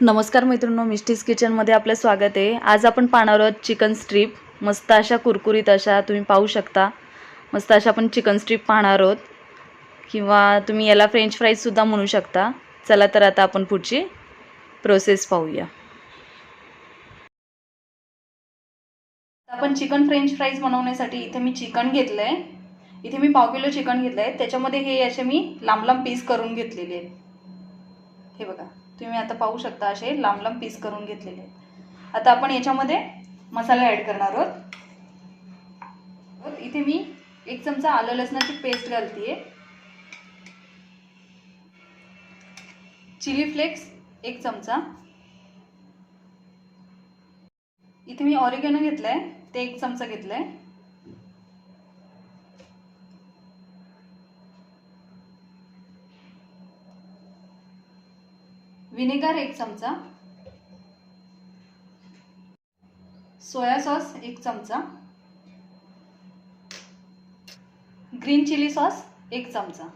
नमस्कार मित्रांनो मिस्टीज किचनमध्ये आपलं स्वागत आहे. आज आपण पाहणार आहोत चिकन स्ट्रीप. मस्त अशा कुरकुरीत अशा तुम्ही पाहू शकता. मस्त अशा आपण चिकन स्ट्रीप पाहणार आहोत. किंवा तुम्ही याला फ्रेंच फ्राईजसुद्धा म्हणू शकता. चला तर आता आपण पुढची प्रोसेस पाहूया. आपण चिकन फ्रेंच फ्राईज बनवण्यासाठी इथे मी चिकन घेतलं आहे इथे मी पाव किलो चिकन घेतलं आहे त्याच्यामध्ये हे असे मी लांब लांब पीस करून घेतलेले आहेत. हे बघा. तुम्ही आता पाहू शकता असे लांब लांब पीस करून घेतलेले आहेत. आता आपण याच्यामध्ये मसाला ॲड करणार आहोत. इथे मी एक चमचा आलं लसणाची पेस्ट घालते चिली फ्लेक्स एक चमचा. इथे मी ऑरिगॅनो आहे ते एक चमचा घेतलं आहे व्हिनेगर एक चमचा. सोया सॉस एक चमचा. ग्रीन चिली सॉस एक चमचा.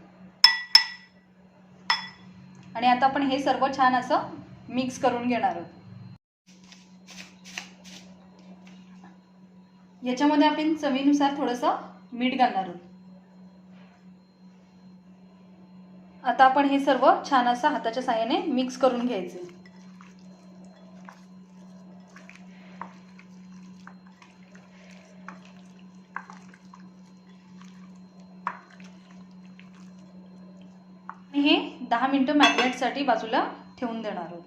आणि आता आपण हे सर्व छान असं मिक्स करून घेणार आहोत. याच्यामध्ये आपण चवीनुसार थोडंसं मीठ घालणार आहोत. आता आपण हे सर्व छान असं हाताच्या साह्याने मिक्स करून घ्यायचे. हे दहा मिनटं मॅग्नेटसाठी बाजूला ठेवून देणार आहोत.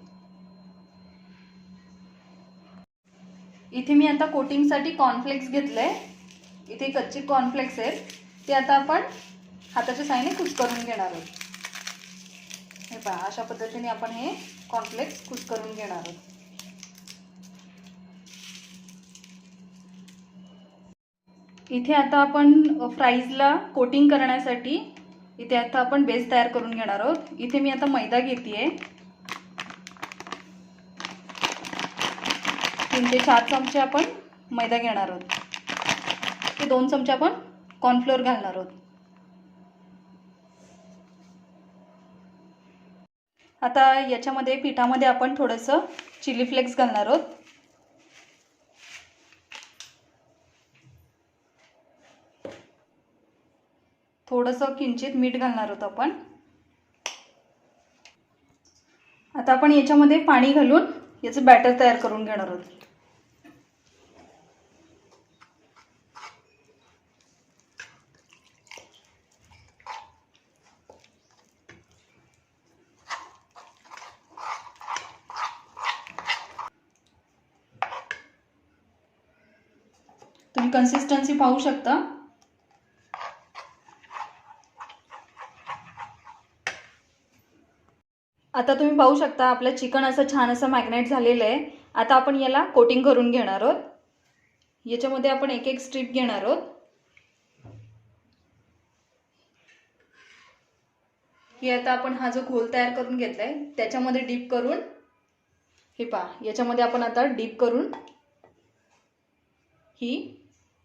इथे मी आता कोटिंगसाठी कॉर्नफ्लेक्स घेतलंय. इथे कच्चे कॉर्नफ्लेक्स आहेत. ते आता आपण हाताच्या साईने कुच करून घेणार आहोत. हे पहा अशा पद्धतीने आपण हे कॉर्नफ्लेक्स कुक करून घेणार आहोत. इथे आता आपण फ्राईजला कोटिंग करण्यासाठी इथे आता आपण बेस तयार करून घेणार आहोत. इथे मी आता मैदा घेते तीन ते चार चमचे आपण मैदा घेणार आहोत. ते दोन चमचे आपण कॉर्नफ्लोअर घालणार आहोत. आता याच्यामध्ये पिठामध्ये आपण थोडंसं चिली फ्लेक्स घालणार आहोत. थोडंसं किंचित मीठ घालणार आहोत आपण. आता आपण याच्यामध्ये पाणी घालून याचं बॅटर तयार करून घेणार आहोत. आणि कन्सिस्टन्सी पाहू शकता. आता तुम्ही पाहू शकता आपलं चिकन असं छान असं मॅग्नेट झालेलं आहे. आता आपण याला कोटिंग करून घेणार आहोत. याच्यामध्ये आपण एक एक स्ट्रीप घेणार आहोत. हे आता आपण हा जो घोल तयार करून घेतलाय त्याच्यामध्ये डीप करून हे पहा याच्यामध्ये आपण आता डीप करून ही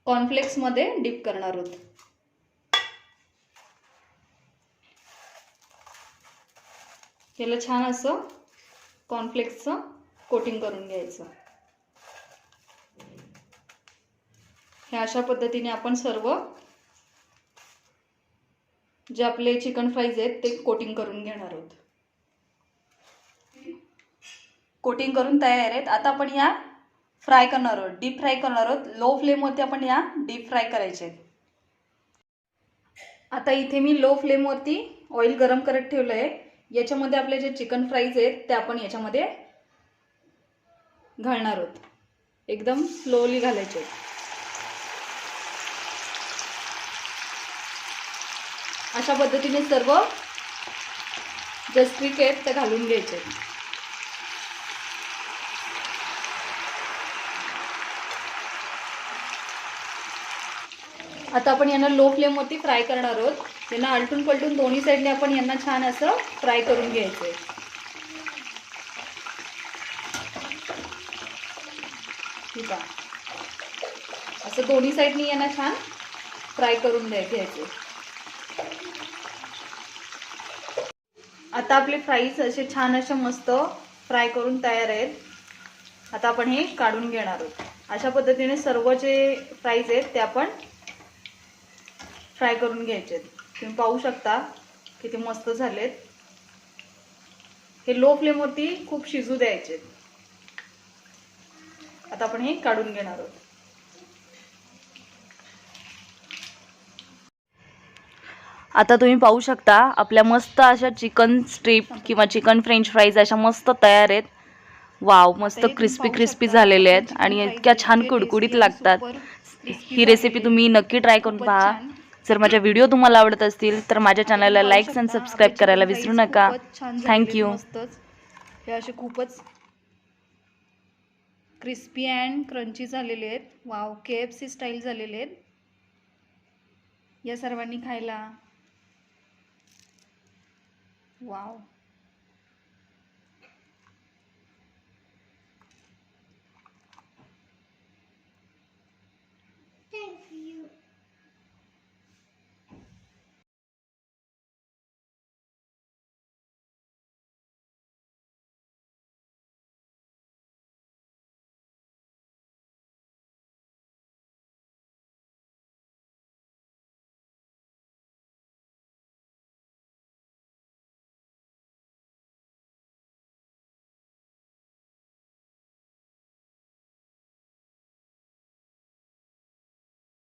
कॉर्नफ्लेक्समध्ये डीप करणार आहोत. याला छान असं कॉर्नफ्लेक्सचं कोटिंग करून घ्यायचं. हे अशा पद्धतीने आपण सर्व जे आपले चिकन फ्राईज आहेत ते कोटिंग करून घेणार आहोत. कोटिंग करून तयार आहेत. आता आपण या फ्राय करणार आहोत डीप फ्राय करणार आहोत. लो फ्लेमवरती आपण या डीप फ्राय करायचे. आता इथे मी लो फ्लेमवरती ऑइल गरम करत ठेवलं आहे याच्यामध्ये आपले जे चिकन फ्राईज आहेत ते आपण याच्यामध्ये घालणार आहोत. एकदम स्लोली घालायचे. अशा पद्धतीने सर्व जे स्ट्रिक आहेत ते घालून घ्यायचे. आता आपण यांना लो फ्लेमवरती फ्राय करणार आहोत. यांना आलटून पलटून दोन्ही साईडने आपण यांना छान असं फ्राय करून घ्यायचं आहे ठीक आहे. असं दोन्ही साईडनी यांना छान फ्राय करून द्या घ्यायचे आता आपले फ्राईज असे छान असे मस्त फ्राय करून तयार आहेत. आता आपण हे काढून घेणार आहोत. अशा पद्धतीने सर्व जे फ्राईज आहेत ते आपण फ्राय करून घ्यायचे तुम्ही पाहू शकता किती मस्त झालेत. हे लो फ्लेमवरती खूप शिजू द्यायचे आता आपण हे काढून घेणार आहोत. आता तुम्ही पाहू शकता आपल्या मस्त अशा चिकन स्ट्रीप किंवा चिकन फ्रेंच फ्राईज अशा मस्त तयार आहेत. वाव मस्त क्रिस्पी क्रिस्पी झालेले आहेत आणि इतक्या छान कुडकुडीत लागतात. ही रेसिपी तुम्ही नक्की ट्राय करून पहा. जर माझ्या व्हिडिओ तुम्हाला आवडत असतील तर माझ्या चॅनलला लाईक्स अँड सबस्क्राईब करायला विसरू नका. थँक्यू हे असे खूपच क्रिस्पी अँड क्रंची झालेले आहेत. Wow K F C style झालेले आहेत. या सर्वांनी खायला. वाव